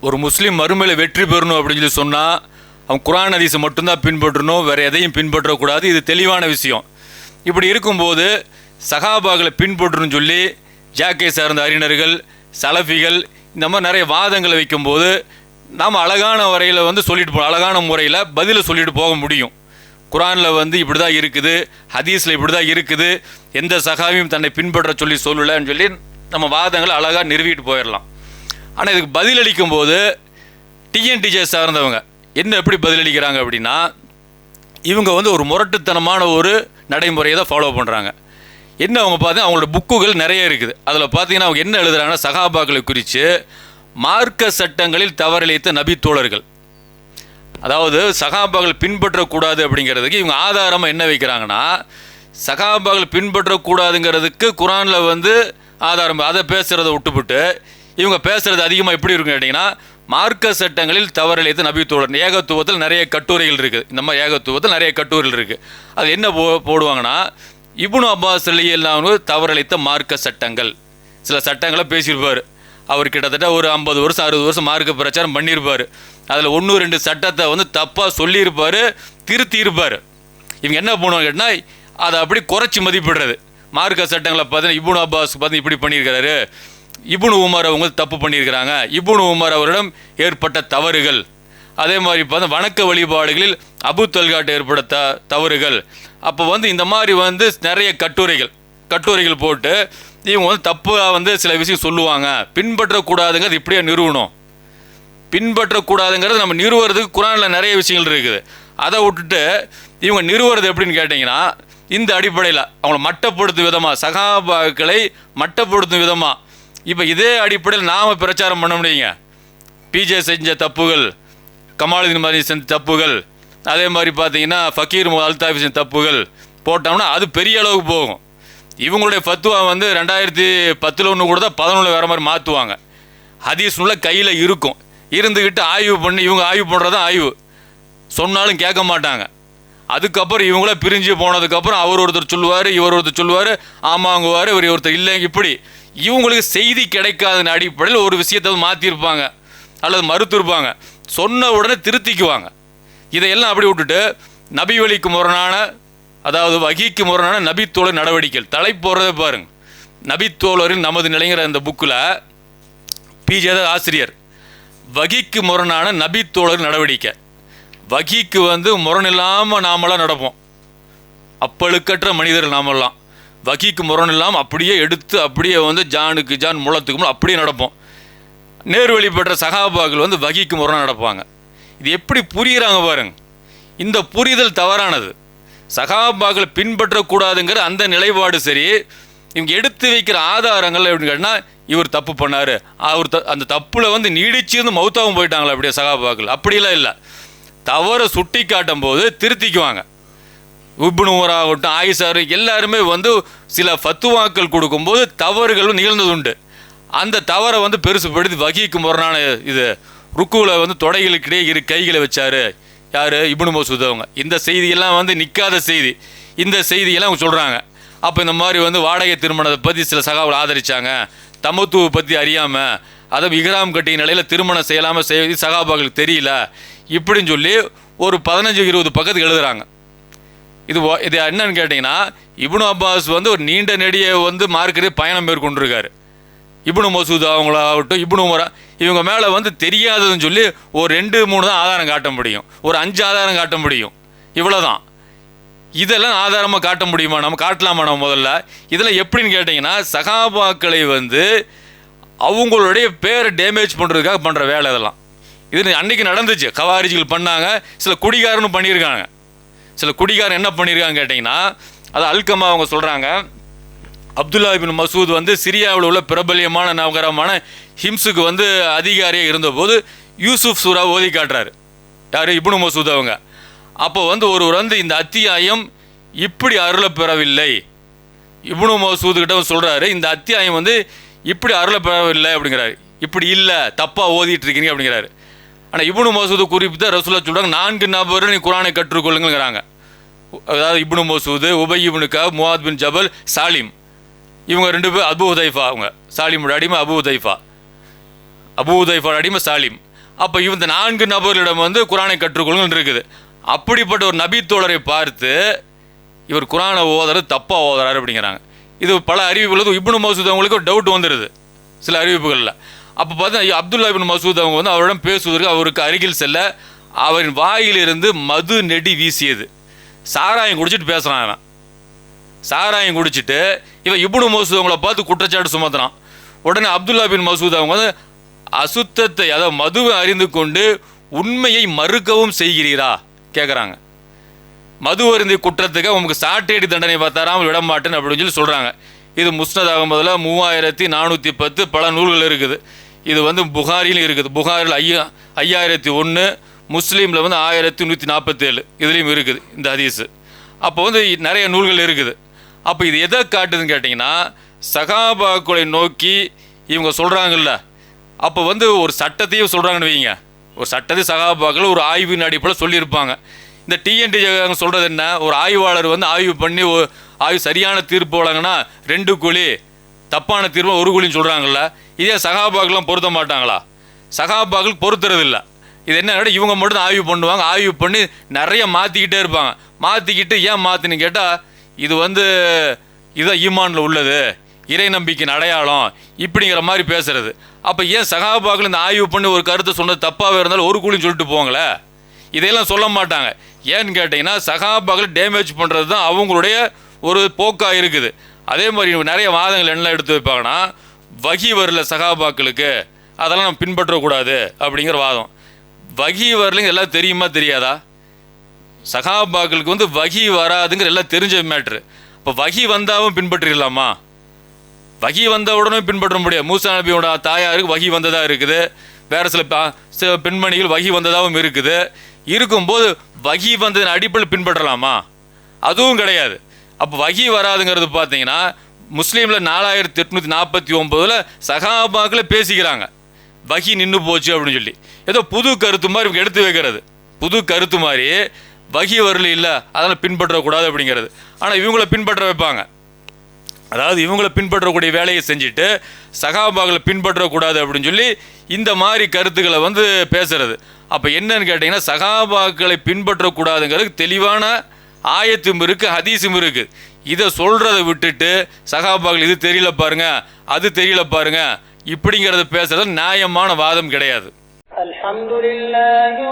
ஒரு முஸ்லீம் மறுமையில் வெற்றி பெறணும் அப்படின்னு சொல்லி சொன்னால் அவன் குரான் ஹதீஸை மட்டும்தான் பின்பற்றணும் வேற எதையும் பின்பற்றக்கூடாது. இது தெளிவான விஷயம். இப்படி இருக்கும்போது சகாபாக்களை பின்பற்றணும்னு சொல்லி ஜாக்கை சார்ந்த அறிஞர்கள் சலஃபிகள் இந்த மாதிரி நிறைய வாதங்களை வைக்கும்போது நாம் அழகான வரையில் வந்து சொல்லிட்டு போ அழகான முறையில் பதிலை சொல்லிட்டு போக முடியும். குரானில் வந்து இப்படி தான் இருக்குது ஹதீஸில் இப்படி தான் இருக்குது எந்த சகாவியும் தன்னை பின்பற்ற சொல்லி சொல்லலைன்னு சொல்லி நம்ம வாதங்களை அழகாக நிறுவிட்டு போயிடலாம் ஆனால் இதுக்கு பதிலளிக்கும் போது டிஎன்டிஜே சார்ந்தவங்க என்ன எப்படி பதிலளிக்கிறாங்க அப்படின்னா இவங்க வந்து ஒரு முரட்டுத்தனமான ஒரு நடைமுறையை தான் ஃபாலோ பண்ணுறாங்க என்ன அவங்க பார்த்தீங்கன்னா அவங்களோட புக்குகள் நிறைய இருக்குது. அதில் பார்த்தீங்கன்னா அவங்க என்ன எழுதுகிறாங்கன்னா சகாபாக்களை குறித்து மார்க்க சட்டங்களில் தவறிழைத்த நபி தோழர்கள் அதாவது சகாபாக்கள் பின்பற்றக்கூடாது அப்படிங்கிறதுக்கு இவங்க ஆதாரமாக என்ன வைக்கிறாங்கன்னா சகாபாக்கள் பின்பற்றக்கூடாதுங்கிறதுக்கு குரானில் வந்து ஆதாரம் அதை பேசுகிறத விட்டுவிட்டு இவங்க பேசுகிறது அதிகமாக எப்படி இருக்குன்னு கேட்டிங்கன்னா மார்க்க சட்டங்களில் தவறிழைத்த நபித்தோழர். ஏகத்துவத்தில் நிறைய கட்டுரைகள் இருக்குது இந்த மாதிரி ஏகத்துவத்தில் நிறைய கட்டுரைகள் இருக்குது அது என்ன போ போடுவாங்கன்னா இபுனு அப்பாஸ் அலி எல்லாம் தவறிழைத்த மார்க்க சட்டங்கள். சில சட்டங்களை பேசியிருப்பார். அவர் கிட்டத்தட்ட ஒரு ஐம்பது வருஷம் அறுபது வருஷம் மார்க்க பிரச்சாரம் பண்ணியிருப்பார். அதில் ஒன்று ரெண்டு சட்டத்தை வந்து தப்பாக சொல்லியிருப்பார் திருத்தியிருப்பார். இவங்க என்ன பண்ணுவாங்க கேட்டால் அதை அப்படி குறைச்சி மதிப்பிடுறது. மார்க்க சட்டங்களை பார்த்தீங்கன்னா இபுன் அப்பாஸ் பார்த்து இப்படி பண்ணியிருக்கிறாரு. இபுனு உமர் அவங்க தப்பு பண்ணியிருக்கிறாங்க. இபுனு உமர் அவரிடம் ஏற்பட்ட தவறுகள். அதே மாதிரி பார்த்தா வணக்க வழிபாடுகளில் அபு தொல்காட்டு ஏற்பட்ட த தவறுகள். அப்போ வந்து இந்த மாதிரி வந்து நிறைய கட்டுரைகள். கட்டுரைகள் போட்டு இவங்க வந்து தப்பாக வந்து சில விஷயம் சொல்லுவாங்க. பின்பற்றக்கூடாதுங்கிறது இப்படியே நிறுவனம் பின்பற்றக்கூடாதுங்கிறது நம்ம நிறுவுறதுக்கு குரானில் நிறைய விஷயங்கள் இருக்குது. அதை விட்டுட்டு இவங்க நிறுவுறது எப்படின்னு கேட்டிங்கன்னா இந்த அடிப்படையில் அவங்கள மட்டப்படுத்தும் விதமாக சகாபாக்களை மட்டப்படுத்தும் விதமாக இப்போ இதே அடிப்படையில் நாம் பிரச்சாரம் பண்ண முடியுங்க. பிஜே செஞ்ச தப்புகள் கமாலுதீன் மாதிரி செஞ்ச தப்புகள் அதே மாதிரி பார்த்தீங்கன்னா ஃபக்கீர் அல்தாஃபி செஞ்ச தப்புகள் போட்டோம்னா அது பெரிய அளவுக்கு போகும். இவங்களுடைய ஃபத்துவா வந்து ரெண்டாயிரத்தி பத்தில் ஒன்று கூட தான் பதினொன்று வேறு மாதிரி மாற்றுவாங்க ஹதீஸ் உள்ள கையில் இருக்கும். இருந்துக்கிட்டு ஆய்வு பண்ணி இவங்க ஆய்வு பண்ணுறது தான் ஆய்வு. சொன்னாலும் கேட்க மாட்டாங்க. அதுக்கப்புறம் இவங்கள பிரிஞ்சு போனதுக்கப்புறம் அவர் ஒருத்தர் சொல்லுவார் இவர் ஒருத்தர் சொல்லுவார் ஆமாங்குவார் இவர் ஒருத்தர் இல்லை இப்படி. இவங்களுக்கு செய்தி கிடைக்காத அடிப்படையில் ஒரு விஷயத்தை வந்து மாற்றிருப்பாங்க அல்லது மறுத்திருப்பாங்க. சொன்ன உடனே திருத்திக்குவாங்க. இதையெல்லாம் அப்படி விட்டுட்டு நபி வழிக்கு முரணான அதாவது வகிக்கு முரணான நபித்தோழர் நடவடிக்கைகள். தலை போடுறதை பாருங்க. நபித்தோழரின் நமது நிலைங்கிற அந்த புக்கில் பிஜே ஆசிரியர் வகிக்கு முரணான நபித்தோழர் நடவடிக்கை. வகிக்கு வந்து முரண் நாமெல்லாம் நடப்போம். அப்பழுக்கற்ற மனிதர்கள் நாமெல்லாம். வகிக்கு முரண் இல்லாமல் அப்படியே எடுத்து அப்படியே வந்து ஜானுக்கு ஜான் முளத்துக்கு அப்படியே நடப்போம். நேர்வழி பெற்ற சகாபாக்கள் வந்து வகிக்கு முரணாக நடப்பாங்க. இது எப்படி புரிகிறாங்க பாருங்க. இந்த புரிதல் தவறானது. சகாபாக்களை பின்பற்றக்கூடாதுங்கிற அந்த நிலைப்பாடு சரி இவங்க எடுத்து வைக்கிற ஆதாரங்கள் அப்படின்னு கேட்டால் இவர் தப்பு பண்ணார். அவர் த அந்த தப்பில் வந்து நீடிச்சிருந்து வந்து மௌத்தாவும் போயிட்டாங்களா அப்படியே சகாபாக்கள். அப்படிலாம் இல்லை. தவறை சுட்டி காட்டும் போது திருத்திக்குவாங்க உப்னுவராகட்டும் ஆயிசார் எல்லாருமே வந்து சில ஃபத்துவாக்கள் கொடுக்கும்போது தவறுகள் நிகழ்ந்தது உண்டு அந்த தவறை வந்து பெருசுப்படுத்தி வகிக்கு முரணான இது. ருக்குவில் வந்து தொடைகளுக்கிடையே இரு கைகளை வச்சார். யார்? இபுனு மசூத் அவங்க. இந்த செய்தியெல்லாம் வந்து நிற்காத செய்தி. இந்த செய்தியெல்லாம் அவங்க சொல்கிறாங்க அப்போ இந்த மாதிரி வந்து வாடகை திருமணத்தை பற்றி சில சகாவில் ஆதரித்தாங்க தமத்துவை பற்றி அறியாமல் அதை இஹ்ராம் கட்டிய நிலையில் திருமணம் செய்யலாமல் செய்வது சகாபாக்களுக்கு தெரியல. இப்படின்னு சொல்லி ஒரு பதினஞ்சு இருபது பக்கத்துக்கு எழுதுகிறாங்க இது இது என்னன்னு கேட்டிங்கன்னா இப்னு அப்பாஸ் வந்து ஒரு நீண்ட நெடியை வந்து மார்க்கெட்டு பயணம் மேற்கொண்டிருக்காரு. இப்னு மசூத் அவங்களாகட்டும் இப்னு உமரா இவங்க மேலே வந்து தெரியாததுன்னு சொல்லி ஒரு ரெண்டு மூணு தான் ஆதாரம் காட்ட முடியும். ஒரு அஞ்சு ஆதாரம் காட்ட முடியும். இவ்வளோதான் இதெல்லாம் ஆதாரமாக காட்ட முடியுமா? நம்ம காட்டலாமா நம்ம முதல்ல? இதெல்லாம் எப்படின்னு கேட்டிங்கன்னா சகாபாக்களை வந்து அவங்களுடைய பேரை டேமேஜ் பண்ணுறதுக்காக பண்ணுற வேலை இதெல்லாம். இது அன்றைக்கி நடந்துச்சு. கவாரிஜிகள் பண்ணாங்க. சில குடிகாரனும் பண்ணியிருக்காங்க. சில குடிகாரன் என்ன பண்ணியிருக்காங்க கேட்டிங்கன்னா அது அல்கமாக அவங்க சொல்கிறாங்க அப்துல்லா இபின் மசூத் வந்து சிரியாவில் உள்ள பிரபல்யமான நகரமான ஹிம்ஸுக்கு வந்து அதிகாரியாக இருந்தபோது யூசுப் சூரா ஓதி காட்டுறாரு. யார்? இப்னு மசூத் அவங்க. அப்போ வந்து ஒருவர் வந்து இந்த அத்தியாயம் இப்படி அருளை பெறவில்லை இப்னு மசூத் கிட்ட சொல்கிறாரு இந்த அத்தியாயம் வந்து இப்படி அருளை பெறவில்லை அப்படிங்கிறாரு. இப்படி இல்லை தப்பாக ஓதிட்டு இருக்கீங்க அப்படிங்கிறாரு. ஆனால் இப்னு மசூது குறிப்பிட்ட ரசூலா சொல்கிறாங்க நான்கு நபர் நீ குரானை கற்றுக்கொள்ளுங்கிறாங்க அதாவது இப்னு மசூது உபய் இப்னு கப் முவாத் பின் ஜபல் சாலிம். இவங்க ரெண்டு பேர் அபு உதைஃபா அவங்க. சாலிமோட அடிமை அபு உதைஃபா அபு உதைஃபா அடிமை சாலிம். அப்போ இந்த நான்கு நபர்களிடம் வந்து குரானை கற்றுக்கொள்ளுங்கள் இருக்குது. அப்படிப்பட்ட ஒரு நபித்தோழரை பார்த்து இவர் குரானை ஓதுறது தப்பாக ஓதுறாரு அப்படிங்கிறாங்க. இது பல அறிவிப்புகள் இப்னு மசூத் அவங்களுக்கு ஒரு டவுட் வந்துடுது சில அறிவிப்புகளில். அப்போ பார்த்தா அப்துல்லா இப்னு மசூத் அவங்க வந்து அவரிடம் பேசுவதற்கு அவருக்கு அருகில் செல்ல அவரின் வாயிலிருந்து மது நெடி வீசியது. சாராயம் குடிச்சிட்டு பேசுகிறான் அவன். சாராயம் குடிச்சிட்டு இவன் இப்னு மசூத் அவங்கள பார்த்து குற்றச்சாட்டு சுமத்துறான். உடனே அப்துல்லா பின் மசூத் அவங்க வந்து அசுத்தத்தை அதாவது மதுவை அறிந்து கொண்டு உண்மையை மறுக்கவும் செய்கிறீரா? கேட்குறாங்க மது அருந்தி குற்றத்துக்கு உங்களுக்கு சாட்டேடி தண்டனை பார்த்தாராம் விட மாட்டேன் அப்படின்னு சொல்லி சொல்கிறாங்க இது முஸ்னத் அகமதுல மூவாயிரத்தி நானூற்றி பத்து பல நூல்கள் இருக்குது. இது வந்து புகாரிலும் இருக்குது. புகாரில் ஐயா ஐயாயிரத்தி ஒன்று முஸ்லீமில் வந்து ஆயிரத்தி நூற்றி நாற்பத்தேழு இதுலேயும் இருக்குது இந்த ஹதீஸு. அப்போ வந்து நிறைய நூல்கள் இருக்குது. அப்போ இது எதை காட்டுதுன்னு கேட்டிங்கன்னா சகாபாக்களை நோக்கி இவங்க சொல்கிறாங்கல்ல அப்போ வந்து ஒரு சட்டத்தையும் சொல்கிறாங்கன்னு வைங்க. ஒரு சட்டத்தை சகாபாக்கள் ஒரு ஆய்வின் அடிப்படையில் சொல்லியிருப்பாங்க. இந்த டிஎன்டி சொல்கிறது என்ன? ஒரு ஆய்வாளர் வந்து ஆய்வு பண்ணி ஆய்வு சரியான தீர்ப்பு வழங்கினா ரெண்டு குழி தப்பான தீர்ப்பு ஒரு குழின்னு சொல்கிறாங்கல்ல இதே சகாபாக்கெலாம் பொருத்த மாட்டாங்களா? சகாபாக்கள் பொருத்துறது இல்லை இது என்ன இவங்க மட்டும் தான் ஆய்வு பண்ணுவாங்க. ஆய்வு பண்ணி நிறைய மாற்றிக்கிட்டே இருப்பாங்க. மாற்றிக்கிட்டு ஏன் மாற்றினு கேட்டால் இது வந்து இதுதான் ஈமானில் உள்ளது. இறை நம்பிக்கையின் அடையாளம் இப்படிங்கிற மாதிரி பேசுகிறது அப்போ ஏன் சகாபாக்கள் இந்த ஆய்வு பண்ணி ஒரு கருத்தை சொன்னது தப்பாகவே இருந்தாலும் ஒரு கூலின்னு சொல்லிட்டு போங்களே இதையெல்லாம் சொல்ல மாட்டாங்க. ஏன்னு கேட்டிங்கன்னா சகாபாக்கள் டேமேஜ் பண்ணுறது தான் அவங்களுடைய ஒரு போக்காக இருக்குது. அதே மாதிரி நிறைய வாதங்கள் என்ன எடுத்து வைப்பாங்கன்னா வகி வரல சகாபாக்களுக்கு அதெல்லாம் நம்ம பின்பற்றக்கூடாது அப்படிங்கிற வாதம். வகி வரலைங்க எல்லாம் தெரியுமா தெரியாதா? சகாபாக்களுக்கு வந்து வகி வராதுங்கிற எல்லாம் தெரிஞ்ச மேட்ரு இப்போ வகி வந்தாவும் பின்பற்றிடலாமா? வகி வந்த உடனே பின்பற்ற முடியாது. மூசா நபியோட தாயாருக்கு வகி வந்ததாக இருக்குது. வேறு சில ப- சில பெண்மணிகள் வகி வந்ததாகவும் இருக்குது. இருக்கும்போது வகி வந்ததன் அடிப்படையில் பின்பற்றலாமா? அதுவும் கிடையாது. அப்போ வகி வராதுங்கிறது பார்த்தீங்கன்னா முஸ்லீமில் நாலாயிரத்தி எட்நூற்றி நாற்பத்தி ஒம்போதில் சகாபாக்களை பேசிக்கிறாங்க. வகி நின்று போச்சு அப்படின்னு சொல்லி. ஏதோ புது கருத்து மாதிரி இவங்க எடுத்து வைக்கிறது. புது கருத்து மாதிரி வகி வரல இல்லை அதனால் பின்பற்றக்கூடாது அப்படிங்கிறது. ஆனால் இவங்கள பின்பற்ற வைப்பாங்க. அதாவது இவங்கள பின்பற்றக்கூடிய வேலையை செஞ்சுட்டு சகாபாக்களை பின்பற்றக்கூடாது அப்படின்னு சொல்லி இந்த மாதிரி கருத்துக்களை வந்து பேசுகிறது அப்போ என்னன்னு கேட்டிங்கன்னா சகாபாக்களை பின்பற்றக்கூடாதுங்கிறதுக்கு தெளிவான ஆயத்தும் இருக்குது ஹதீஸும் இருக்குது இதை சொல்கிறத விட்டுட்டு சகாபாக்கள் இது தெரியல பாருங்க அது தெரியல பாருங்க இப்படிங்கிறத பேசுறது நியாயமான வாதம் கிடையாது. அல்ஹம்துலில்லாஹி